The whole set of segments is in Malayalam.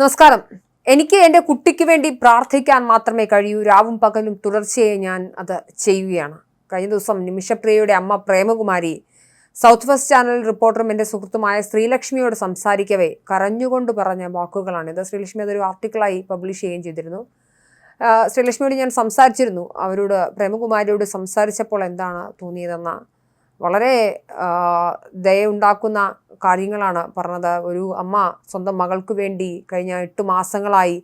നമസ്കാരം. എനിക്ക് എന്റെ കുട്ടിക്ക് വേണ്ടി പ്രാർത്ഥിക്കാൻ മാത്രമേ കഴിയൂ. രാവും പകലും തുടർച്ചയായി ഞാൻ അത് ചെയ്യുകയാണ്. കഴിഞ്ഞ ദിവസം നിമിഷപ്രിയയുടെ അമ്മ പ്രേമകുമാരി സൗത്ത് വെസ്റ്റ് ചാനൽ റിപ്പോർട്ടറും എന്റെ സുഹൃത്തുമായ ശ്രീലക്ഷ്മിയോട് സംസാരിക്കവേ കരഞ്ഞുകൊണ്ട് പറഞ്ഞ വാക്കുകളാണ്. വാക്കുകളാണിത് ശ്രീലക്ഷ്മി അതൊരു ആർട്ടിക്കിളായി പബ്ലിഷ് ചെയ്യുകയും ചെയ്തിരുന്നു. ശ്രീലക്ഷ്മിയോട് ഞാൻ സംസാരിച്ചിരുന്നു. അവരോട് പ്രേമകുമാരിയോട് സംസാരിച്ചപ്പോൾ എന്താണ് തോന്നിയതെന്ന വളരെ ദയുണ്ടാക്കുന്ന കാര്യങ്ങളാണ് പറഞ്ഞത്. ഒരു അമ്മ സ്വന്തം മകൾക്ക് വേണ്ടി കഴിഞ്ഞ എട്ട് മാസങ്ങളായി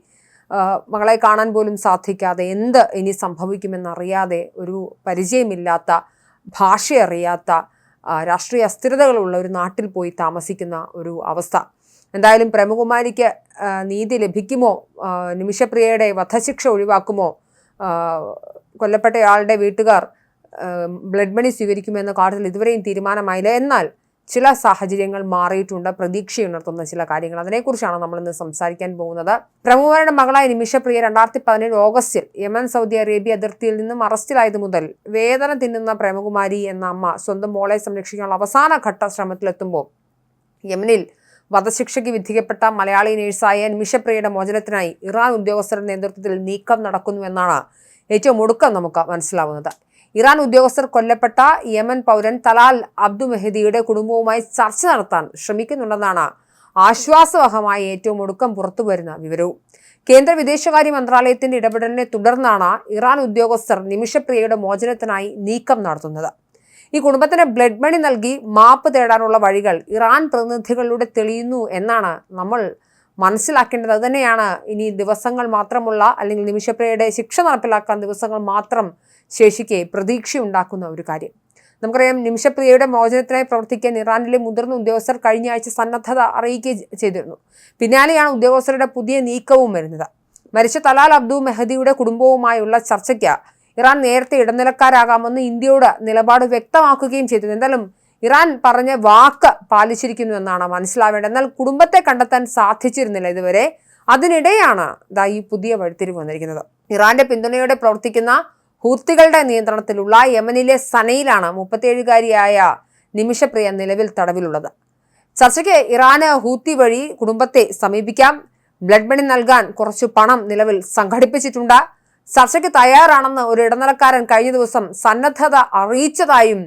മകളെ കാണാൻ പോലും സാധിക്കാതെ എന്ത് ഇനി സംഭവിക്കുമെന്നറിയാതെ ഒരു പരിചയമില്ലാത്ത ഭാഷയറിയാത്ത രാഷ്ട്രീയ അസ്ഥിരതകളുള്ള ഒരു നാട്ടിൽ പോയി താമസിക്കുന്ന ഒരു അവസ്ഥ. എന്തായാലും പ്രേമകുമാരിക്ക് നീതി ലഭിക്കുമോ? നിമിഷപ്രിയയുടെ വധശിക്ഷ ഒഴിവാക്കുമോ? കൊല്ലപ്പെട്ടയാളുടെ വീട്ടുകാർ ബ്ലഡ് മണി സ്വീകരിക്കുമെന്ന കാര്യത്തിൽ ഇതുവരെയും തീരുമാനമായില്ല. എന്നാൽ ചില സാഹചര്യങ്ങൾ മാറിയിട്ടുണ്ട്. പ്രതീക്ഷയുണർത്തുന്ന ചില കാര്യങ്ങൾ. അതിനെക്കുറിച്ചാണ് നമ്മൾ ഇന്ന് സംസാരിക്കാൻ പോകുന്നത്. പ്രമുഖരുടെ മകളായ നിമിഷപ്രിയ രണ്ടായിരത്തി പതിനേഴ് ഓഗസ്റ്റിൽ യമൻ സൗദി അറേബ്യ അതിർത്തിയിൽ നിന്നും അറസ്റ്റിലായത് മുതൽ വേദന തിന്നുന്ന പ്രേമകുമാരി എന്ന അമ്മ സ്വന്തം മോളെ സംരക്ഷിക്കാനുള്ള അവസാന ഘട്ട ശ്രമത്തിലെത്തുമ്പോൾ യമനിൽ വധശിക്ഷയ്ക്ക് വിധിക്കപ്പെട്ട മലയാളി നേഴ്സായ നിമിഷപ്രിയയുടെ മോചനത്തിനായി ഇറാൻ ഉദ്യോഗസ്ഥരുടെ നേതൃത്വത്തിൽ നീക്കം നടക്കുന്നുവെന്നാണ് ഏറ്റവും ഒടുക്കം നമുക്ക് മനസ്സിലാവുന്നത്. ഇറാൻ ഉദ്യോഗസ്ഥർ കൊല്ലപ്പെട്ട യമൻ പൗരൻ തലാൽ അബ്ദു മെഹദിയുടെ കുടുംബവുമായി ചർച്ച നടത്താൻ ശ്രമിക്കുന്നുണ്ടെന്നാണ് ആശ്വാസവഹമായ ഏറ്റവും ഒടുക്കം പുറത്തുവരുന്ന വിവരവും. കേന്ദ്ര വിദേശകാര്യ മന്ത്രാലയത്തിന്റെ ഇടപെടലിനെ തുടർന്നാണ് ഇറാൻ ഉദ്യോഗസ്ഥർ നിമിഷപ്രിയയുടെ മോചനത്തിനായി നീക്കം നടത്തുന്നത്. ഈ കുടുംബത്തിന് ബ്ലഡ് മണി നൽകി മാപ്പ് തേടാനുള്ള വഴികൾ ഇറാൻ പ്രതിനിധികളിലൂടെ തെളിയുന്നു എന്നാണ് നമ്മൾ മനസ്സിലാക്കേണ്ടത് അതുതന്നെയാണ് ഇനി ദിവസങ്ങൾ മാത്രമുള്ള അല്ലെങ്കിൽ നിമിഷപ്രിയയുടെ ശിക്ഷ നടപ്പിലാക്കാൻ ദിവസങ്ങൾ മാത്രം ശേഷിക്കെ പ്രതീക്ഷയുണ്ടാക്കുന്ന ഒരു കാര്യം. നമുക്കറിയാം നിമിഷപ്രിയയുടെ മോചനത്തിനായി പ്രവർത്തിക്കാൻ ഇറാനിലെ മുതിർന്ന ഉദ്യോഗസ്ഥർ കഴിഞ്ഞ ആഴ്ച സന്നദ്ധത അറിയിക്കുകയും ചെയ്തിരുന്നു. പിന്നാലെയാണ് ഉദ്യോഗസ്ഥരുടെ പുതിയ നീക്കവും വരുന്നത്. മരിച്ച തലാൽ അബ്ദു മെഹദിയുടെ കുടുംബവുമായുള്ള ചർച്ചയ്ക്ക് ഇറാൻ നേരത്തെ ഇടനിലക്കാരാകാമെന്ന് ഇന്ത്യയോട് നിലപാട് വ്യക്തമാക്കുകയും ചെയ്തു എന്തായാലും ഇറാൻ പറഞ്ഞ വാക്ക് പാലിച്ചിരിക്കുന്നു എന്നാണ് മനസ്സിലാവേണ്ടത്. എന്നാൽ കുടുംബത്തെ കണ്ടെത്താൻ സാധിച്ചിരുന്നില്ല ഇതുവരെ. അതിനിടെയാണ് ഇതാ ഈ പുതിയ വഴിത്തിരിവ് വന്നിരിക്കുന്നത്. ഇറാന്റെ പിന്തുണയോടെ പ്രവർത്തിക്കുന്ന ഹൂത്തികളുടെ നിയന്ത്രണത്തിലുള്ള യമനിലെ സനയിലാണ് മുപ്പത്തിയേഴുകാരിയായ നിമിഷപ്രിയ നിലവിൽ തടവിലുള്ളത്. ചർച്ചയ്ക്ക് ഇറാന് ഹൂത്തി വഴി കുടുംബത്തെ സമീപിക്കാം. ബ്ലഡ് മണി നൽകാൻ കുറച്ച് പണം നിലവിൽ സംഘടിപ്പിച്ചിട്ടുണ്ട്. ചർച്ചയ്ക്ക് തയ്യാറാണെന്ന് ഒരു ഇടനിലക്കാരൻ കഴിഞ്ഞ ദിവസം സന്നദ്ധത അറിയിച്ചതായും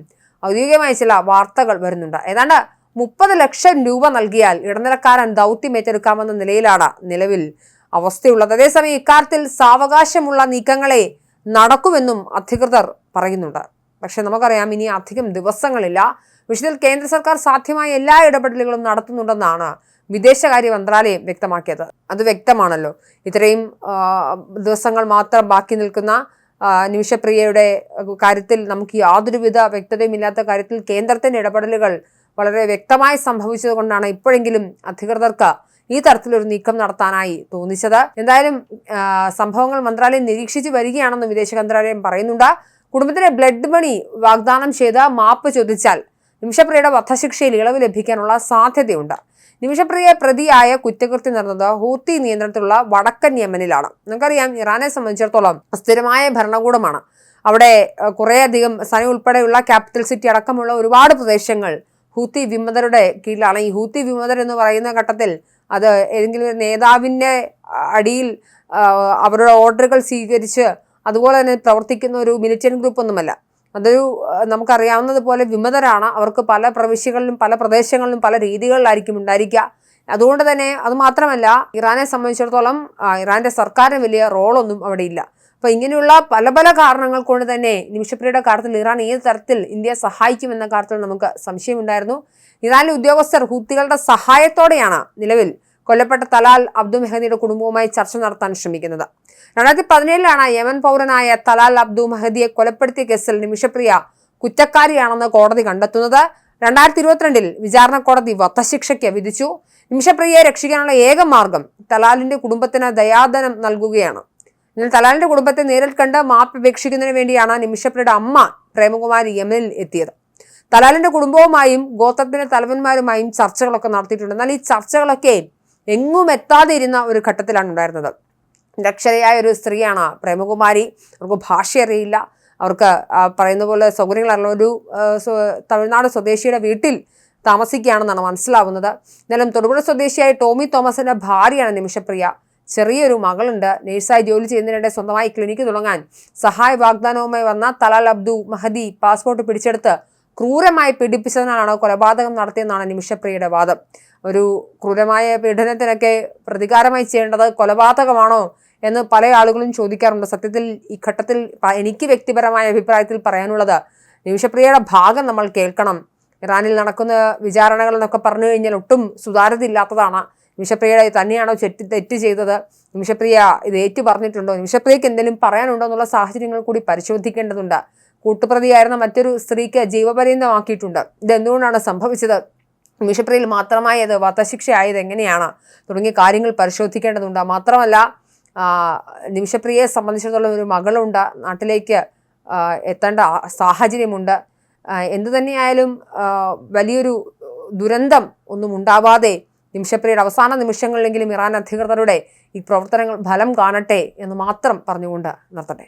ഔദ്യോഗികമായ ചില വാർത്തകൾ വരുന്നുണ്ട്. ഏതാണ്ട് മുപ്പത് ലക്ഷം രൂപ നൽകിയാൽ ഇടനിലക്കാരൻ ദൗത്യം ഏറ്റെടുക്കാമെന്ന നിലയിലാണ് നിലവിൽ അവസ്ഥയുള്ളത്. അതേസമയം ഇക്കാര്യത്തിൽ സാവകാശമുള്ള നീക്കങ്ങളെ നടക്കുമെന്നും അധികൃതർ പറയുന്നുണ്ട്. പക്ഷെ നമുക്കറിയാം ഇനി അധികം ദിവസങ്ങളില്ല. വിഷയത്തിൽ കേന്ദ്ര സർക്കാർ സാധ്യമായ എല്ലാ ഇടപെടലുകളും നടത്തുന്നുണ്ടെന്നാണ് വിദേശകാര്യ മന്ത്രാലയം വ്യക്തമാക്കിയത്. അത് വ്യക്തമാണല്ലോ. ഇത്രയും ദിവസങ്ങൾ മാത്രം ബാക്കി നിൽക്കുന്ന നിമിഷപ്രിയയുടെ കാര്യത്തിൽ നമുക്ക് യാതൊരുവിധ വ്യക്തതയുമില്ലാത്ത കാര്യത്തിൽ കേന്ദ്രത്തിന്റെ ഇടപെടലുകൾ വളരെ വ്യക്തമായി സംഭവിച്ചത് കൊണ്ടാണ് ഇപ്പോഴെങ്കിലും അധികൃതർക്ക് ഈ തരത്തിലൊരു നീക്കം നടത്താനായി തോന്നിച്ചത്. എന്തായാലും സംഭവങ്ങൾ മന്ത്രാലയം നിരീക്ഷിച്ചു വരികയാണെന്ന് വിദേശ മന്ത്രാലയം പറയുന്നുണ്ട്. കുടുംബത്തിലെ ബ്ലഡ് മണി വാഗ്ദാനം ചെയ്ത മാപ്പ് ചോദിച്ചാൽ നിമിഷപ്രിയയുടെ വധശിക്ഷയിൽ ഇളവ് ലഭിക്കാനുള്ള സാധ്യതയുണ്ട്. നിമിഷപ്രിയ പ്രതിയായ കുറ്റകൃത്യം നടന്നത് ഹൂത്തി നിയന്ത്രണത്തിലുള്ള വടക്കൻ യമനിലാണ്. നമുക്കറിയാം ഇറാനെ സംബന്ധിച്ചിടത്തോളം സ്ഥിരമായ ഭരണകൂടമാണ്. അവിടെ കുറേയധികം സന ഉൾപ്പെടെയുള്ള ക്യാപിറ്റൽ സിറ്റി അടക്കമുള്ള ഒരുപാട് പ്രദേശങ്ങൾ ഹൂത്തി വിമതരുടെ കീഴിലാണ്. ഈ ഹൂത്തി വിമതർ എന്ന് പറയുന്ന ഘട്ടത്തിൽ അത് ഏതെങ്കിലും നേതാവിന്റെ അടിയിൽ അവരുടെ ഓർഡറുകൾ സ്വീകരിച്ച് അതുപോലെ തന്നെ പ്രവർത്തിക്കുന്ന ഒരു മിലിറ്റന്റ് ഗ്രൂപ്പ് ഒന്നുമല്ല അതൊരു നമുക്കറിയാവുന്നത് നമുക്കറിയാവുന്നതുപോലെ വിമതരാണ്. അവർക്ക് പല പ്രവിശ്യകളിലും പല പ്രദേശങ്ങളിലും പല രീതികളിലായിരിക്കും ഉണ്ടായിരിക്കുക. അതുകൊണ്ട് തന്നെ അത് മാത്രമല്ല ഇറാനെ സംബന്ധിച്ചിടത്തോളം ഇറാന്റെ സർക്കാരിന് വലിയ റോളൊന്നും അവിടെ ഇല്ല. അപ്പോൾ ഇങ്ങനെയുള്ള പല പല കാരണങ്ങൾ കൊണ്ട് തന്നെ നിമിഷപ്രിയയുടെ കാര്യത്തിൽ ഇറാൻ ഏത് തരത്തിൽ ഇന്ത്യയെ സഹായിക്കുമെന്ന കാര്യത്തിൽ നമുക്ക് സംശയമുണ്ടായിരുന്നു. ഇറാനിലെ ഉദ്യോഗസ്ഥർ ഹൂത്തികളുടെ സഹായത്തോടെയാണ് നിലവിൽ കൊല്ലപ്പെട്ട തലാൽ അബ്ദു മെഹദിയുടെ കുടുംബവുമായി ചർച്ച നടത്താൻ ശ്രമിക്കുന്നത്. രണ്ടായിരത്തി പതിനേഴിലാണ് യമൻ പൗരനായ തലാൽ അബ്ദു മെഹദിയെ കൊലപ്പെടുത്തിയ കേസിൽ നിമിഷപ്രിയ കുറ്റക്കാരിയാണെന്ന് കോടതി കണ്ടെത്തുന്നത് രണ്ടായിരത്തി ഇരുപത്തിരണ്ടിൽ വിചാരണ കോടതി വധശിക്ഷയ്ക്ക് വിധിച്ചു. നിമിഷപ്രിയയെ രക്ഷിക്കാനുള്ള ഏക മാർഗം തലാലിന്റെ കുടുംബത്തിന് ദയാദനം നൽകുകയാണ്. എന്നാൽ തലാലിന്റെ കുടുംബത്തെ നേരിൽ കണ്ട് മാപ്പ് അപേക്ഷിക്കുന്നതിന് വേണ്ടിയാണ് നിമിഷപ്രിയയുടെ അമ്മ പ്രേമകുമാരി യമനിൽ എത്തിയത്. തലാലിന്റെ കുടുംബവുമായും ഗോത്രത്തിന്റെ തലവന്മാരുമായും ചർച്ചകളൊക്കെ നടത്തിയിട്ടുണ്ട്. എന്നാൽ ഈ ചർച്ചകളൊക്കെ എങ്ങും എത്താതെ ഇരുന്ന ഒരു ഘട്ടത്തിലാണ് ഉണ്ടായിരുന്നത്. ദക്ഷതയായ ഒരു സ്ത്രീയാണ് പ്രേമകുമാരി. അവർക്ക് ഭാഷ അറിയില്ല. അവർക്ക് പറയുന്ന പോലെ സൗകര്യങ്ങളറിയുള്ള ഒരു തമിഴ്നാട് സ്വദേശിയുടെ വീട്ടിൽ താമസിക്കുകയാണെന്നാണ് മനസ്സിലാവുന്നത്. എന്നാലും തൊടുപുഴ സ്വദേശിയായ ടോമി തോമസിന്റെ ഭാര്യയാണ് നിമിഷപ്രിയ. ചെറിയൊരു മകളുണ്ട്. നേഴ്സായി ജോലി ചെയ്യുന്നതിനിടെ സ്വന്തമായി ക്ലിനിക്ക് തുടങ്ങാൻ സഹായ വാഗ്ദാനവുമായി വന്ന തലാൽ അബ്ദു മഹദി പാസ്പോർട്ട് പിടിച്ചെടുത്ത് ക്രൂരമായി പീഡിപ്പിച്ചതിനാണ് കൊലപാതകം നടത്തിയെന്നാണ് നിമിഷപ്രിയയുടെ വാദം. ഒരു ക്രൂരമായ പീഡനത്തിനൊക്കെ പ്രതികാരമായി ചെയ്യേണ്ടത് കൊലപാതകമാണോ എന്ന് പല ആളുകളും ചോദിക്കാറുണ്ട്. സത്യത്തിൽ ഈ ഘട്ടത്തിൽ എനിക്ക് വ്യക്തിപരമായ അഭിപ്രായത്തിൽ പറയാനുള്ളത് നിമിഷപ്രിയയുടെ ഭാഗം നമ്മൾ കേൾക്കണം. ഇറാനിൽ നടക്കുന്ന വിചാരണകൾ എന്നൊക്കെ പറഞ്ഞു കഴിഞ്ഞാൽ ഒട്ടും സുതാര്യതയില്ലാത്തതാണ്. നിമിഷപ്രിയയുടെ തന്നെയാണോ ചെറ്റ് തെറ്റ് ചെയ്തത്? നിമിഷപ്രിയ ഇത് ഏറ്റു പറഞ്ഞിട്ടുണ്ടോ? നിമിഷപ്രിയക്ക് എന്തെങ്കിലും പറയാനുണ്ടോ എന്നുള്ള സാഹചര്യങ്ങൾ കൂടി പരിശോധിക്കേണ്ടതുണ്ട്. കൂട്ടുപ്രതിയായിരുന്ന മറ്റൊരു സ്ത്രീക്ക് ജീവപര്യന്തമാക്കിയിട്ടുണ്ട്. ഇതെന്തുകൊണ്ടാണ് സംഭവിച്ചത്? നിമിഷപ്രിയയിൽ മാത്രമായി അത് വധശിക്ഷയായത് എങ്ങനെയാണ്? തുടങ്ങിയ കാര്യങ്ങൾ പരിശോധിക്കേണ്ടതുണ്ട്. മാത്രമല്ല നിമിഷപ്രിയയെ സംബന്ധിച്ചിടത്തോളം ഒരു മകളുണ്ട്. നാട്ടിലേക്ക് എത്തേണ്ട സാഹചര്യമുണ്ട്. എന്തു തന്നെയായാലും വലിയൊരു ദുരന്തം ഒന്നും ഉണ്ടാവാതെ നിമിഷപ്രിയയുടെ അവസാന നിമിഷങ്ങളിലെങ്കിലും ഇറാൻ അധികൃതരുടെ ഈ പ്രവർത്തനങ്ങൾ ഫലം കാണട്ടെ എന്ന് മാത്രം പറഞ്ഞുകൊണ്ട് നിർത്തട്ടെ.